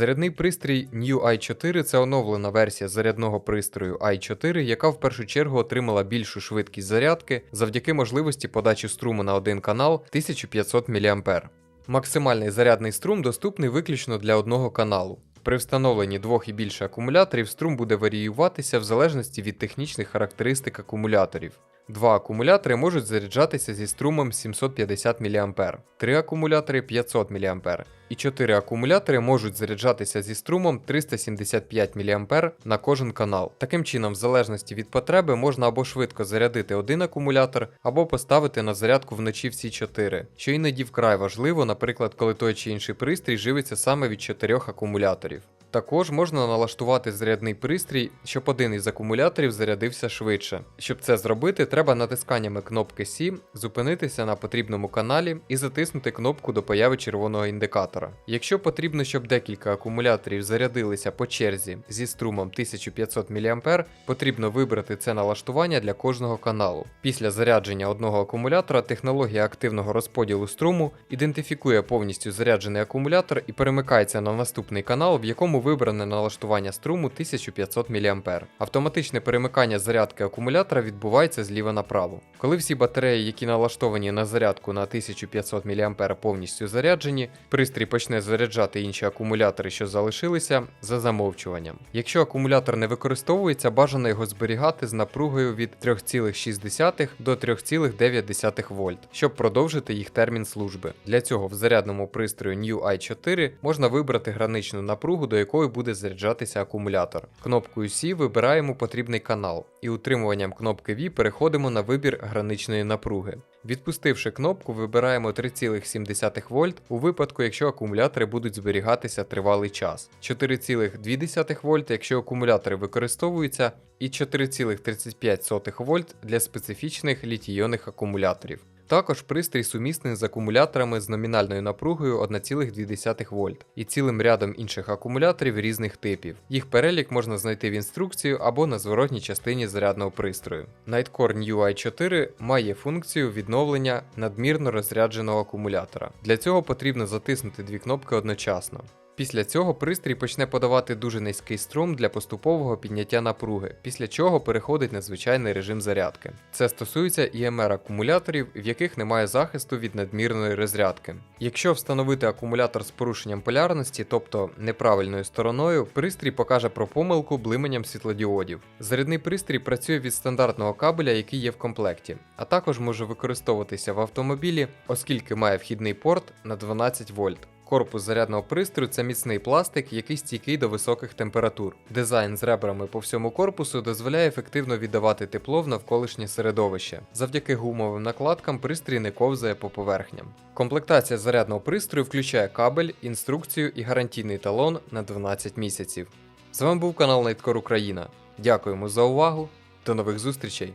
Зарядний пристрій New i4 це оновлена версія зарядного пристрою i4, яка в першу чергу отримала більшу швидкість зарядки завдяки можливості подачі струму на один канал 1500 мА. Максимальний зарядний струм доступний виключно для одного каналу. При встановленні двох і більше акумуляторів струм буде варіюватися в залежності від технічних характеристик акумуляторів. Два акумулятори можуть заряджатися зі струмом 750 мА, три акумулятори 500 мА, і чотири акумулятори можуть заряджатися зі струмом 375 мА на кожен канал. Таким чином, в залежності від потреби, можна або швидко зарядити один акумулятор, або поставити на зарядку вночі всі чотири, що іноді вкрай важливо, наприклад, коли той чи інший пристрій живиться саме від чотирьох акумуляторів. Також можна налаштувати зарядний пристрій, щоб один із акумуляторів зарядився швидше. Щоб це зробити, треба натисканнями кнопки C зупинитися на потрібному каналі і затиснути кнопку до появи червоного індикатора. Якщо потрібно, щоб декілька акумуляторів зарядилися по черзі зі струмом 1500 мА, потрібно вибрати це налаштування для кожного каналу. Після зарядження одного акумулятора технологія активного розподілу струму ідентифікує повністю заряджений акумулятор і перемикається на наступний канал, в якому вибране налаштування струму 1500 мА. Автоматичне перемикання зарядки акумулятора відбувається зліва направо. Коли всі батареї, які налаштовані на зарядку на 1500 мА повністю заряджені, пристрій почне заряджати інші акумулятори, що залишилися, за замовчуванням. Якщо акумулятор не використовується, бажано його зберігати з напругою від 3,6 до 3,9 вольт, щоб продовжити їх термін служби. Для цього в зарядному пристрою New i4 можна вибрати граничну напругу, до якої буде заряджатися акумулятор. Кнопкою C вибираємо потрібний канал, і утримуванням кнопки V переходимо на вибір граничної напруги. Відпустивши кнопку, вибираємо 3,7 вольт у випадку, якщо акумулятори будуть зберігатися тривалий час, 4,2 вольт, якщо акумулятори використовуються, і 4,35 вольт для специфічних літій-іонних акумуляторів. Також пристрій сумісний з акумуляторами з номінальною напругою 1,2 вольт і цілим рядом інших акумуляторів різних типів. Їх перелік можна знайти в інструкцію або на зворотній частині зарядного пристрою. Nightcore New i4 має функцію відновлення надмірно розрядженого акумулятора. Для цього потрібно затиснути дві кнопки одночасно. Після цього пристрій почне подавати дуже низький струм для поступового підняття напруги, після чого переходить на звичайний режим зарядки. Це стосується ІМР акумуляторів, в яких немає захисту від надмірної розрядки. Якщо встановити акумулятор з порушенням полярності, тобто неправильною стороною, пристрій покаже про помилку блименням світлодіодів. Зарядний пристрій працює від стандартного кабеля, який є в комплекті, а також може використовуватися в автомобілі, оскільки має вхідний порт на 12 вольт. Корпус зарядного пристрою це міцний пластик, який стійкий до високих температур. Дизайн з ребрами по всьому корпусу дозволяє ефективно віддавати тепло в навколишнє середовище. Завдяки гумовим накладкам пристрій не ковзає по поверхням. Комплектація зарядного пристрою включає кабель, інструкцію і гарантійний талон на 12 місяців. З вами був канал Найткор Україна. Дякуємо за увагу. До нових зустрічей!